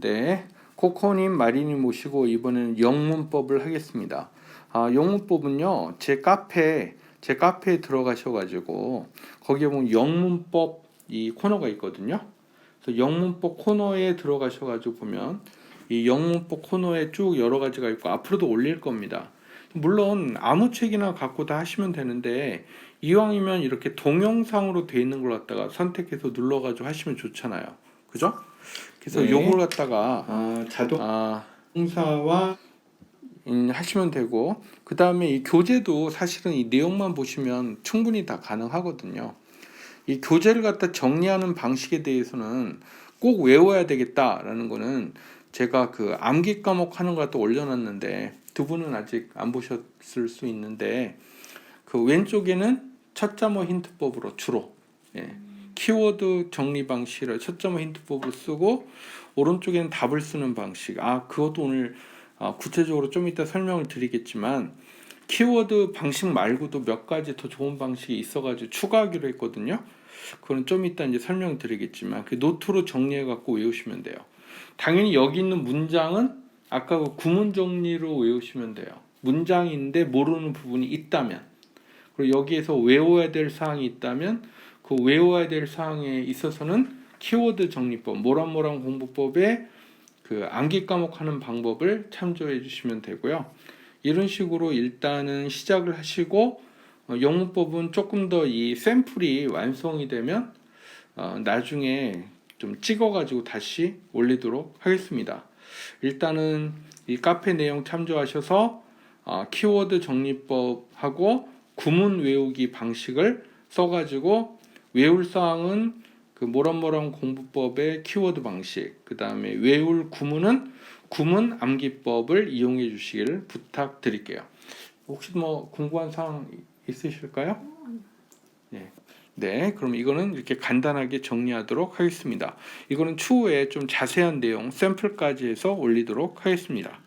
네, 코코님 마리님 모시고 이번에는 영문법을 하겠습니다. 아, 영문법은요, 제 카페 제 카페에 들어가셔가지고 거기에 보면 영문법 이 코너가 있거든요. 그래서 영문법 코너에 들어가셔가지고 보면 이 영문법 코너에 쭉 여러 가지가 있고 앞으로도 올릴 겁니다. 물론 아무 책이나 갖고 다 하시면 되는데 이왕이면 이렇게 동영상으로 돼 있는 걸 갖다가 선택해서 눌러가지고 하시면 좋잖아요. 그죠? 그래서 네. 요걸 갖다가 아, 자동 아, 홍사와 음, 하시면 되고 그 다음에 이 교재도 사실은 이 내용만 보시면 충분히 다 가능하거든요. 이 교재를 갖다 정리하는 방식에 대해서는 꼭 외워야 되겠다라는 거는 제가 그 암기 과목 하는 거 갖다 올려놨는데 두 분은 아직 안 보셨을 수 있는데 그 왼쪽에는 첫 자모 힌트법으로 주로 예. 키워드 정리 방식을 첫 자모 힌트법으로 쓰고 오른쪽에는 답을 쓰는 방식. 아 그것도 오늘 아, 구체적으로 좀 이따 설명을 드리겠지만 키워드 방식 말고도 몇 가지 더 좋은 방식이 있어가지고 추가하기로 했거든요. 그건 좀 이따 이제 설명드리겠지만 그 노트로 정리해 갖고 외우시면 돼요. 당연히 여기 있는 문장은 아까 그 구문 정리로 외우시면 돼요. 문장인데 모르는 부분이 있다면 그리고 여기에서 외워야 될 사항이 있다면 그 외워야 될 사항에 있어서는 키워드 정리법 모란모란 공부법의 그 암기 과목 하는 방법을 참조해 주시면 되고요. 이런 식으로 일단은 시작을 하시고 어, 영문법은 조금 더 이 샘플이 완성이 되면 어, 나중에 좀 찍어가지고 다시 올리도록 하겠습니다. 일단은 이 카페 내용 참조하셔서 어, 키워드 정리법하고 구문 외우기 방식을 써가지고 외울 사항은 그 모란모란 공부법의 키워드 방식, 그 다음에 외울 구문은 구문 암기법을 이용해 주시기를 부탁드릴게요. 혹시 뭐 궁금한 사항 있으실까요? 네. 네, 그럼 이거는 이렇게 간단하게 정리하도록 하겠습니다. 이거는 추후에 좀 자세한 내용 샘플까지 해서 올리도록 하겠습니다.